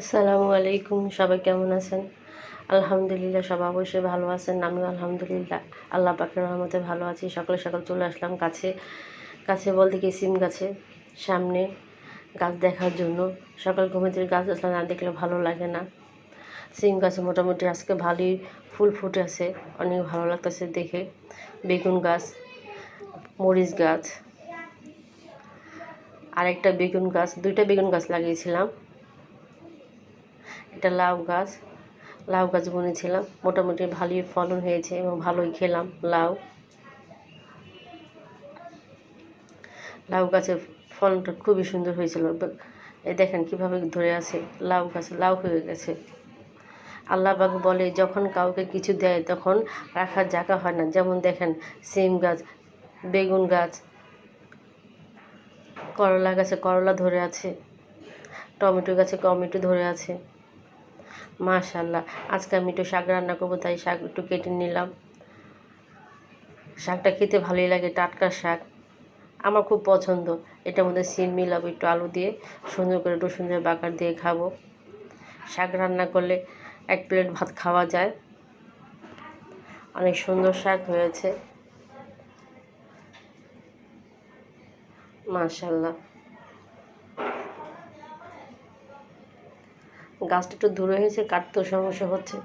আসসালামু আলাইকুম, সবাই কেমন আছেন? আলহামদুলিল্লাহ, সবাই অবশ্যই ভালো আছেন, আমিও আলহামদুলিল্লাহ। আল্লাহ পাকের রহমতে ভালো আছি, সকালে সকাল চলে আসলাম কাছে কাছে বলতে কি, সিম গাছে, সামনে গাছ দেখার জন্য। সকাল ঘুমে থেকে গাছ আসলে না দেখলে ভালো লাগে না। সিম গাছে মোটামুটি আজকে ভালোই ফুল ফুটে আছে, অনেক ভালো লাগতেছে দেখে। বেগুন গাছ, মরিচ গাছ, আরেকটা বেগুন গাছ, দুইটা বেগুন গাছ লাগিয়েছিলাম। এটা লাউ গাছ। লাউ গাছ বুনেছিলাম। মোটামুটি ভালোই ফলন হয়েছে এবং ভালোই খেলাম লাউ। লাউ গাছের ফলনটা খুবই সুন্দর হয়েছিল। এই দেখেন কীভাবে ধরে আছে। লাউ গাছ, লাউ হয়ে গেছে। আল্লাহবাক বলে, যখন কাউকে কিছু দেয়, তখন রাখার জায়গা হয় না। যেমন দেখেন, সিম গাছ, বেগুন গাছ, করলা গাছে করলা ধরে আছে, টমেটো গাছে টমেটো ধরে আছে। মাশাল্লাহ আজকে আমি একটু শাক রান্না করব, তাই শাক একটু কেটে নিলাম। শাকটা খেতে ভালোই লাগে, টাটকা শাক। আমার খুব পছন্দ। এটার মধ্যে সিম মিলাবো, একটু আলু দিয়ে সুন্দর করে একটু সুন্দর বাকার দিয়ে খাব। শাক রান্না করলে এক প্লেট ভাত খাওয়া যায়। অনেক সুন্দর শাক হয়েছে। মাশাল্লাহ গাছটা একটু দূরে হয়েছে কাটতেও সমস্যা হচ্ছে।